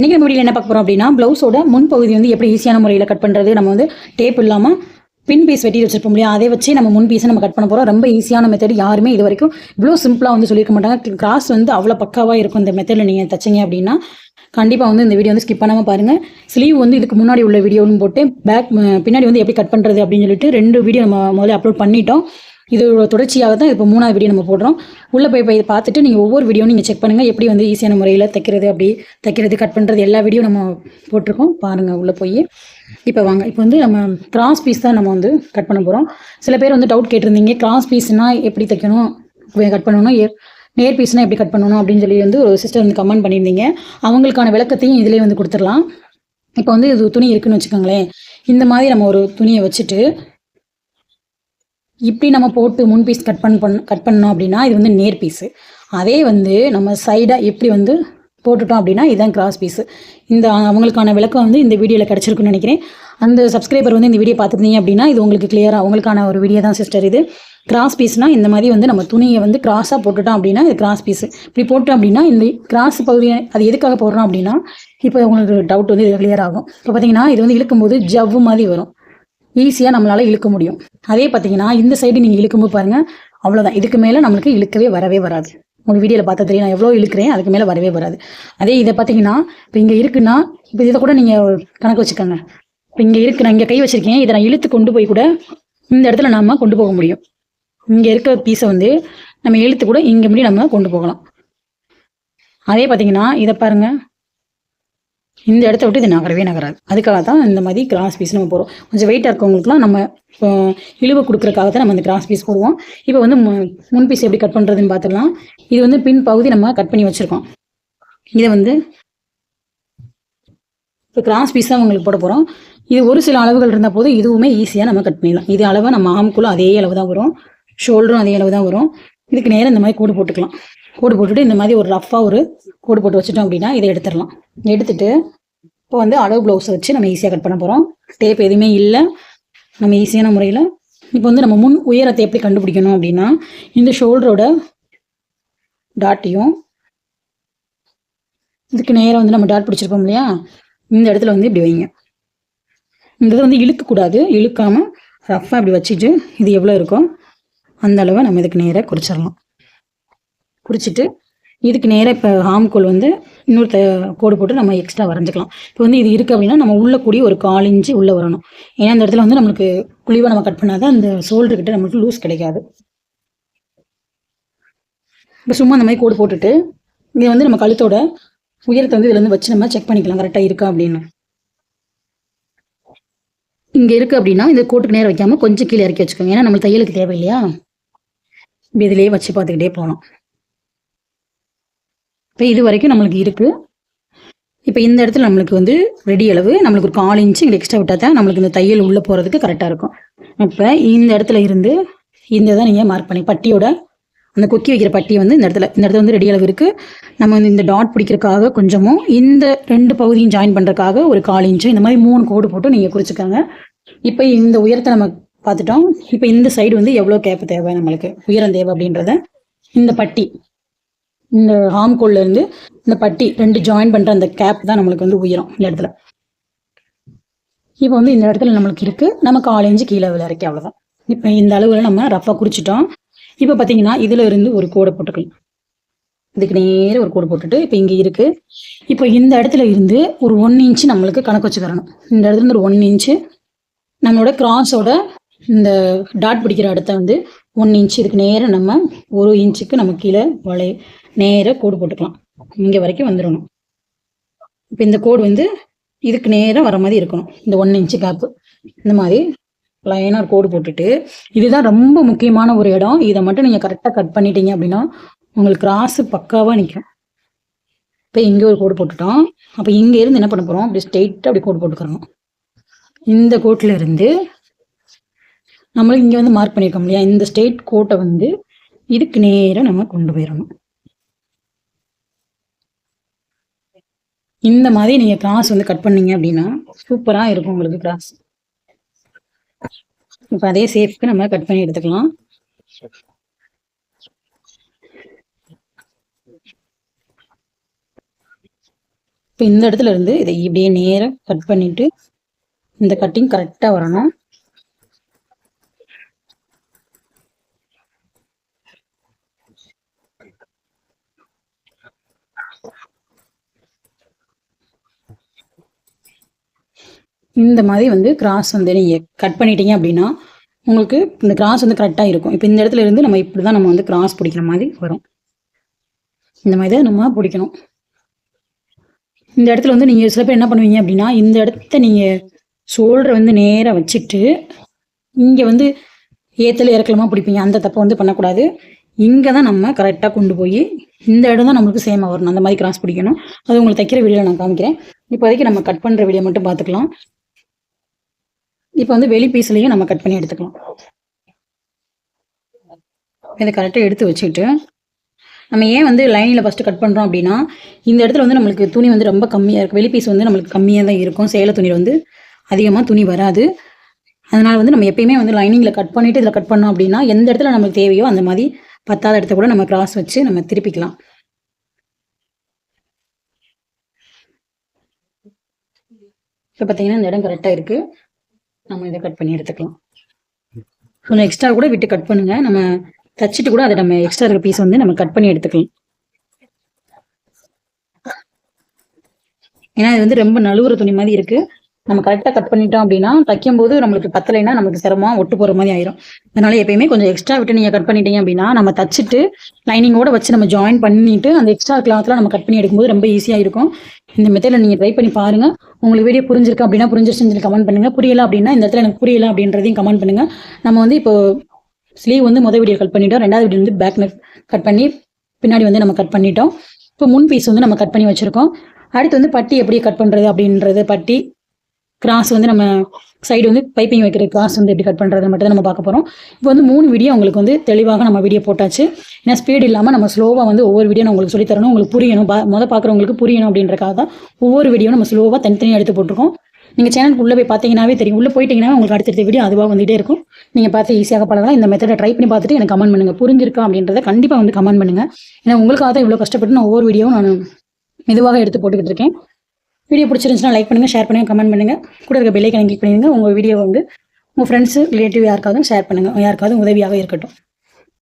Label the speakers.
Speaker 1: இன்றைக்கி நம்ம வீடியோ என்ன பார்க்க போகிறோம் அப்படின்னா ப்ளவுஸோட முன்பகுதி வந்து எப்படி ஈஸியான முறையில் கட் பண்ணுறது நம்ம வந்து டேப் இல்லாமல் பின் பீஸ் வெட்டி வச்சிருப்போம் இல்லையா? அதை வச்சு நம்ம முன் பீஸை நம்ம கட் பண்ண போகிறோம் ரொம்ப ஈஸியான மெத்தட் யாருமே இது வரைக்கும் இவ்வளோ சிம்பிளாக வந்து சொல்லியிருக்க மாட்டாங்க. கிராஸ் வந்து அவ்வளோ பக்காவாக இருக்கும் இந்த மெத்தடில் நீங்கள் தைச்சிங்க அப்படின்னா கண்டிப்பாக வந்து இந்த வீடியோ வந்து ஸ்கிப் பண்ணாமல் பாருங்கள் ஸ்லீவ் வந்து இதுக்கு முன்னாடி உள்ள வீடியோன்னு போட்டு பேக் பின்னாடி வந்து எப்படி கட் பண்ணுறது அப்படின்னு சொல்லிட்டு ரெண்டு வீடியோ நம்ம முதல்ல அப்லோட் பண்ணிட்டோம். இதோட தொடர்ச்சியாக தான் இப்போ மூணாவது வீடியோ நம்ம போடுறோம். உள்ளே போய் போய் பார்த்துட்டு நீங்கள் ஒவ்வொரு வீடியோ நீங்கள் செக் பண்ணுங்கள் எப்படி வந்து ஈஸியான முறையில் தைக்கிறது அப்படி தைக்கிறது கட் பண்ணுறது எல்லா வீடியோ நம்ம போட்டிருக்கோம். பாருங்கள் உள்ளே போய். இப்போ வாங்க. இப்போ வந்து நம்ம கிராஸ் பீஸ் தான் நம்ம வந்து கட் பண்ண போகிறோம் சில பேர் வந்து டவுட் கேட்டிருந்தீங்க. கிராஸ் பீஸ்னால் எப்படி தைக்கணும்? கட் பண்ணணும்? நேர் பீஸ்னால் எப்படி கட் பண்ணணும்? அப்படின்னு சொல்லி வந்து ஒரு சிஸ்டர் வந்து கமெண்ட் பண்ணியிருந்தீங்க. அவங்களுக்கான விளக்கத்தையும் இதிலே வந்து கொடுத்துடலாம். இப்போ வந்து இது துணி இருக்குன்னு வச்சுக்கோங்களேன். இந்த மாதிரி நம்ம ஒரு துணியை வச்சுட்டு இப்படி நம்ம போட்டு முன் பீஸ் கட் பண்ண பண்ண கட் பண்ணோம் அப்படின்னா இது வந்து நேர் பீஸு அதே வந்து நம்ம சைடாக எப்படி வந்து போட்டுட்டோம் அப்படின்னா இதுதான் கிராஸ் பீஸு இந்த அவங்களுக்கான விளக்கம் வந்து இந்த வீடியோவில் கிடச்சிருக்குன்னு நினைக்கிறேன். அந்த சப்ஸ்கிரைபர் வந்து இந்த வீடியோ பார்த்துருந்தீங்க அப்படின்னா இது உங்களுக்கு கிளியராக அவங்களுக்கான ஒரு வீடியோ தான் சிஸ்டர் இது. கிராஸ் பீஸ்னால் இந்த மாதிரி வந்து நம்ம துணியை வந்து கிராஸாக போட்டுட்டோம் அப்படின்னா இது கிராஸ் பீஸு இப்படி போட்டோம் அப்படின்னா இந்த கிராஸ் பகுதியை அது எதுக்காக போடுறோம் அப்படின்னா இப்போ உங்களுக்கு டவுட் வந்து இது கிளியர் ஆகும். இப்போ பார்த்தீங்கன்னா இது வந்து இழுக்கும்போது ஜவ்வு மாதிரி வரும். ஈஸியாக நம்மளால் இழுக்க முடியும். அதே பார்த்தீங்கன்னா இந்த சைடு நீங்கள் இழுக்கும்போது பாருங்கள் அவ்வளோதான் இதுக்கு மேலே நம்மளுக்கு இழுக்கவே வரவே வராது. உங்களுக்கு வீடியோவில் பார்த்தா தெரியும் நான் எவ்வளோ இழுக்கிறேன் அதுக்கு மேலே வரவே வராது. அதே இதை பார்த்தீங்கன்னா இப்போ இங்கே இருக்குன்னா இப்போ இதை கூட நீங்கள் கணக்கு வச்சுக்கோங்க. இப்போ இங்கே இருக்கு நான் இங்கே கை வச்சிருக்கேன் இதை நான் இழுத்து கொண்டு போய் கூட இந்த இடத்துல நம்ம கொண்டு போக முடியும். இங்கே இருக்க பீஸை வந்து நம்ம இழுத்து கூட இங்கே முடி நம்ம கொண்டு போகலாம். அதே பார்த்தீங்கன்னா இதை பாருங்கள் இந்த இடத்த விட்டு இது நகரவே நகராது. அதுக்காக தான் இந்த மாதிரி கிராஸ் பீஸ் நம்ம போகிறோம் கொஞ்சம் வெயிட்டாக இருக்கவங்களுக்குலாம் நம்ம இழுவை கொடுக்குறக்காக தான் நம்ம இந்த கிராஸ் பீஸ் போடுவோம். இப்போ வந்து மு- முன் பீஸ் எப்படி கட் பண்ணுறதுன்னு பார்த்துடலாம் இது வந்து பின் பகுதி நம்ம கட் பண்ணி வச்சுருக்கோம். இதை வந்து இப்போ கிராஸ் பீஸ் தான் உங்களுக்கு போட போகிறோம் இது ஒரு சில அளவுகள் இருந்த போது இதுவுமே ஈஸியாக நம்ம கட் பண்ணிடலாம். இது அளவை நம்ம ஆம்குள்ளே அதே அளவு தான் வரும். ஷோல்டரும் அதே அளவு தான் வரும். இதுக்கு நேரம் இந்த மாதிரி கூடு போட்டுக்கலாம். கோடு போட்டுட்டு இந்த மாதிரி ஒரு ரஃப்பாக ஒரு கோடு போட்டு வச்சுட்டோம் அப்படின்னா இதை எடுத்துடலாம். எடுத்துட்டு இப்போ வந்து அளவு ப்ளவுஸை வச்சு நம்ம ஈஸியாக கட் பண்ண போகிறோம் டேப் எதுவுமே இல்லை. நம்ம ஈஸியான முறையில். இப்போ வந்து நம்ம முன் உயரத்தை எப்படி கண்டுபிடிக்கணும் அப்படின்னா இந்த ஷோல்டரோட டாட்டையும் இதுக்கு நேராக வந்து நம்ம டாட் பிடிச்சிருப்போம் இல்லையா? இந்த இடத்துல வந்து இப்படி வைங்க. இந்த இதை வந்து இழுக்கக்கூடாது இழுக்காமல் ரஃப்பாக இப்படி வச்சுட்டு இது எவ்வளோ இருக்கோ அந்த அளவை நம்ம இதுக்கு நேராக குறிச்சிடலாம். குறிச்சிட்டு இதுக்கு நேராக இப்போ ஹாம்கோல் வந்து இன்னொரு த- கோடு போட்டு நம்ம எக்ஸ்ட்ரா வரைஞ்சிக்கலாம். இப்போ வந்து இது இருக்குது அப்படின்னா நம்ம உள்ள கூடிய ஒரு கால் இன்ச்சு உள்ளே வரணும். ஏன்னா அந்த இடத்துல வந்து நம்மளுக்கு குழிவாக நம்ம கட் பண்ணாதான் அந்த shoulder கிட்ட நம்மளுக்கு லூஸ் கிடைக்காது. இப்போ சும்மா அந்த மாதிரி கோடு போட்டுட்டு இங்கே வந்து நம்ம கழுத்தோட உயரத்தை வந்து இதில் வந்து வச்சு நம்ம செக் பண்ணிக்கலாம். கரெக்டாக இருக்கா அப்படின்னு. இங்கே இருக்குது அப்படின்னா இந்த கோட்டுக்கு நேரம் வைக்காமல் கொஞ்சம் கீழே இறக்கி வச்சுக்கோங்க. ஏன்னா நம்ம தையலுக்கு தேவை இல்லையா இதுலேயே வச்சு பார்த்துக்கிட்டே போகலாம். இப்போ இது வரைக்கும் நம்மளுக்கு இருக்குது இப்போ இந்த இடத்துல நம்மளுக்கு வந்து ரெடி அளவு நம்மளுக்கு ஒரு கால் இன்ச்சு இங்கே எக்ஸ்ட்ரா விட்டால் தான் நம்மளுக்கு இந்த தையல் உள்ளே போகிறதுக்கு கரெக்டாக இருக்கும். இப்போ இந்த இடத்துல இருந்து இந்த தான் நீங்கள் மார்க் பண்ணி பட்டியோட அந்த கொக்கி வைக்கிற பட்டி வந்து இந்த இடத்துல இந்த இடத்துல வந்து ரெடி அளவு இருக்குது நம்ம வந்து இந்த டாட் பிடிக்கிறதுக்காக கொஞ்சமும் இந்த ரெண்டு பகுதியும் ஜாயின் பண்ணுறதுக்காக ஒரு கால் இன்ச்சு இந்த மாதிரி மூணு கோடு போட்டு நீங்கள் குறிச்சிக்கோங்க. இப்போ இந்த உயரத்தை நம்ம பார்த்துட்டோம். இப்போ இந்த சைடு வந்து எவ்வளோ கேப் தேவை நம்மளுக்கு? உயரம் தேவை அப்படின்றத இந்த பட்டி. இந்த ஹாம்கோல்ல இருந்து இந்த பட்டி ரெண்டு ஜாயின் பண்ணுற அந்த கேப் தான் நம்மளுக்கு வந்து உயரம் இந்த இடத்துல. இப்போ வந்து இந்த இடத்துல நம்மளுக்கு இருக்கு. நம்ம காலேஞ்சு கீழே விழ இறக்கி அவ்வளோதான் இப்போ இந்த அளவில் நம்ம ரஃபாக குறிச்சிட்டோம். இப்போ பார்த்தீங்கன்னா இதுல இருந்து ஒரு கோடை போட்டுக்கலாம். இதுக்கு நேர ஒரு கோடு போட்டுட்டு இப்போ இங்கே இருக்கு. இப்போ இந்த இடத்துல இருந்து ஒரு ஒன் இன்ச்சு நம்மளுக்கு கணக்கு வச்சுக்கிறணும் இந்த இடத்துல இருந்து ஒரு ஒன் இன்ச்சு நம்மளோட கிராஸோட இந்த டாட் பிடிக்கிற இடத்த வந்து ஒன் இன்ச் இதுக்கு நேராக நம்ம ஒரு இன்ச்சுக்கு நம்ம கீழே வளை நேராக கோடு போட்டுக்கலாம். இங்கே வரைக்கும் வந்துடணும் இப்போ இந்த கோடு வந்து இதுக்கு நேராக வர மாதிரி இருக்கணும். இந்த ஒன் இன்ச்சு கேப்பு இந்த மாதிரி லைனாக கோடு போட்டுட்டு இதுதான் ரொம்ப முக்கியமான ஒரு இடம். இதை மட்டும் நீங்கள் கரெக்டாக கட் பண்ணிட்டீங்க அப்படின்னா உங்களுக்கு கிராஸு பக்காவாக நிற்கும் இப்போ இங்கே ஒரு கோடு போட்டுட்டோம். அப்போ இங்கே இருந்து என்ன பண்ண போகிறோம் அப்படி ஸ்ட்ரெயிட்டாக அப்படி கோடு போட்டுக்கிறோம். இந்த கோட்டில் இருந்து நம்மளுக்கு இங்கே வந்து மார்க் பண்ணியிருக்கோம் இல்லையா? இந்த ஸ்டேட் கோட்டை வந்து இதுக்கு நேராக நம்ம கொண்டு போயிடணும். இந்த மாதிரி நீங்கள் கிராஸ் வந்து கட் பண்ணீங்க அப்படின்னா சூப்பராக இருக்கும் உங்களுக்கு கிராஸ் இப்போ அதே சேஃப்க்கு நம்ம கட் பண்ணி எடுத்துக்கலாம். இப்போ இந்த இடத்துல இருந்து இதை இப்படியே நேராக கட் பண்ணிவிட்டு இந்த கட்டிங் கரெக்டாக வரணும். இந்த மாதிரி வந்து கிராஸ் வந்து நீங்கள் கட் பண்ணிட்டீங்க அப்படின்னா உங்களுக்கு இந்த கிராஸ் வந்து கரெக்டாக இருக்கும். இப்போ இந்த இடத்துல இருந்து நம்ம இப்படி தான் நம்ம வந்து கிராஸ் பிடிக்கிற மாதிரி வரும். இந்த மாதிரி தான் நம்ம பிடிக்கணும். இந்த இடத்துல வந்து நீங்கள் சில பேர் என்ன பண்ணுவீங்க அப்படின்னா இந்த இடத்த நீங்கள் ஷோல்டரை வந்து நேராக வச்சுட்டு இங்கே வந்து ஏத்தல இறக்கலமாக பிடிப்பீங்க. அந்த தப்பை வந்து பண்ணக்கூடாது. இங்கே தான் நம்ம கரெக்டாக கொண்டு போய் இந்த இடம் தான் நம்மளுக்கு சேமாக வரணும். அந்த மாதிரி கிராஸ் பிடிக்கணும். அது உங்களுக்கு தைக்கிற வீடியோ நான் காமிக்கிறேன். இப்போதைக்கு நம்ம கட் பண்ணுற வீடியோ மட்டும் பார்த்துக்கலாம். இப்போ வந்து வெளி பீஸ்லையும் நம்ம கட் பண்ணி எடுத்துக்கலாம். இதை கரெக்டாக எடுத்து வச்சுக்கிட்டு நம்ம ஏன் வந்து லைனில் ஃபஸ்ட்டு கட் பண்ணுறோம் அப்படின்னா இந்த இடத்துல வந்து நம்மளுக்கு துணி வந்து ரொம்ப கம்மியாக இருக்குது வெளி பீஸ் வந்து நம்மளுக்கு கம்மியாக தான் இருக்கும். சேலை துணி வந்து அதிகமாக துணி வராது. அதனால் வந்து நம்ம எப்பயுமே வந்து லைனிங்கில் கட் பண்ணிவிட்டு இதில் கட் பண்ணோம் அப்படின்னா எந்த இடத்துல நம்மளுக்கு தேவையோ அந்த மாதிரி பத்தாத இடத்த கூட நம்ம கிராஸ் வச்சு நம்ம திருப்பிக்கலாம். இப்போ பார்த்தீங்கன்னா இந்த இடம் கரெக்டாக இருக்குது நம்ம இதை கட் பண்ணி எடுத்துக்கலாம். கொஞ்சம் எக்ஸ்ட்ரா கூட விட்டு கட் பண்ணுங்க. நம்ம தச்சுட்டு கூட அதை நம்ம எக்ஸ்ட்ரா இருக்க பீஸ் வந்து நம்ம கட் பண்ணி எடுத்துக்கலாம். ஏன்னா இது வந்து ரொம்ப நழுவுற துணி மாதிரி இருக்கு. நம்ம கரெக்டாக கட் பண்ணிட்டோம் அப்படின்னா தைக்கும் போது நம்மளுக்கு பத்தலைன்னா நமக்கு சிரமம் ஒட்டு போகிற மாதிரி ஆயிரும். அதனால எப்பயுமே கொஞ்சம் எக்ஸ்ட்ரா விட்டு நீங்கள் கட் பண்ணிட்டீங்க அப்படின்னா நம்ம தச்சுட்டு லைனிங்கோட வச்சு நம்ம ஜாயின் பண்ணிட்டு அந்த எக்ஸ்ட்ரா கிளாத்லாம் நம்ம கட் பண்ணி எடுக்கும்போது ரொம்ப ஈஸியாக இருக்கும். இந்த மெத்தடில் நீங்கள் ட்ரை பண்ணி பாருங்கள் உங்களுக்கு வீடியோ புரிஞ்சிருக்கு அப்படின்னா புரிஞ்சிருச்சுன்னு சொல்லி கமெண்ட் பண்ணுங்க. புரியல அப்படின்னா இந்த இடத்துல எனக்கு புரியல அப்படின்றதையும் கமெண்ட் பண்ணுங்க. நம்ம வந்து இப்போ ஸ்லீவ் வந்து முதல் வீடியோ கட் பண்ணிட்டோம். ரெண்டாவது வீடியோ வந்து பேக் நெக் கட் பண்ணி பின்னாடி வந்து நம்ம கட் பண்ணிட்டோம். இப்போ முன் பீஸ் வந்து நம்ம கட் பண்ணி வச்சிருக்கோம். அடுத்து வந்து பட்டி எப்படி கட் பண்ணுறது அப்படின்றது பட்டி கிராஸ் வந்து நம்ம சைடு வந்து பைப்பிங் வைக்கிற கிராஸ் வந்து எப்படி கட் பண்ணுறது மட்டும் தான் நம்ம பார்க்க போகிறோம் இப்போ வந்து மூணு வீடியோ உங்களுக்கு வந்து தெளிவாக நம்ம வீடியோ போட்டாச்சு. ஏன்னா ஸ்பீடு இல்லாமல் நம்ம ஸ்லோவாக வந்து ஒவ்வொரு வீடியோ நான் உங்களுக்கு சொல்லித் தரணும். உங்களுக்கு புரியணும். பா மொதல் பார்க்குறவங்களுக்கு புரியணும் அப்படின்றக்காக தான் ஒவ்வொரு வீடியோ நம்ம ஸ்லோவாக தனித்தனியாக எடுத்து போட்டிருக்கோம். நீங்கள் சேனலுக்கு உள்ளே போய் பார்த்தீங்கன்னாவே தெரியும். உள்ளே போயிட்டீங்கன்னா உங்களுக்கு அடுத்தடுத்த வீடியோ அதுவாக வந்துகிட்டே இருக்கும். நீங்கள் பார்த்து ஈஸியாக பழகலாம். இந்த மெத்தடை ட்ரை பண்ணி பார்த்துட்டு எனக்கு கமெண்ட் பண்ணுங்கள் புரிஞ்சிருக்கா அப்படின்றத கண்டிப்பாக வந்து கமெண்ட் பண்ணுங்கள் ஏன்னா உங்களுக்காக தான் இவ்வளோ கஷ்டப்பட்டு நான் ஒவ்வொரு வீடியோவும் நான் மெதுவாக எடுத்து போட்டுக்கிட்டு இருக்கேன். வீடியோ பிடிச்சிருந்துச்சுன்னா லைக் பண்ணுங்கள் ஷேர் பண்ணுங்கள் கமெண்ட் பண்ணுங்கள் கூட இருக்க பெல்லைக்கனை கிளிக் பண்ணிடுங்க. உங்கள் வீடியோ வந்து உங்கள் ஃப்ரெண்ட்ஸு ரிலேட்டிவ் யாருக்காவது ஷேர் பண்ணுங்கள் யாருக்காவது உதவியாக இருக்கட்டும்.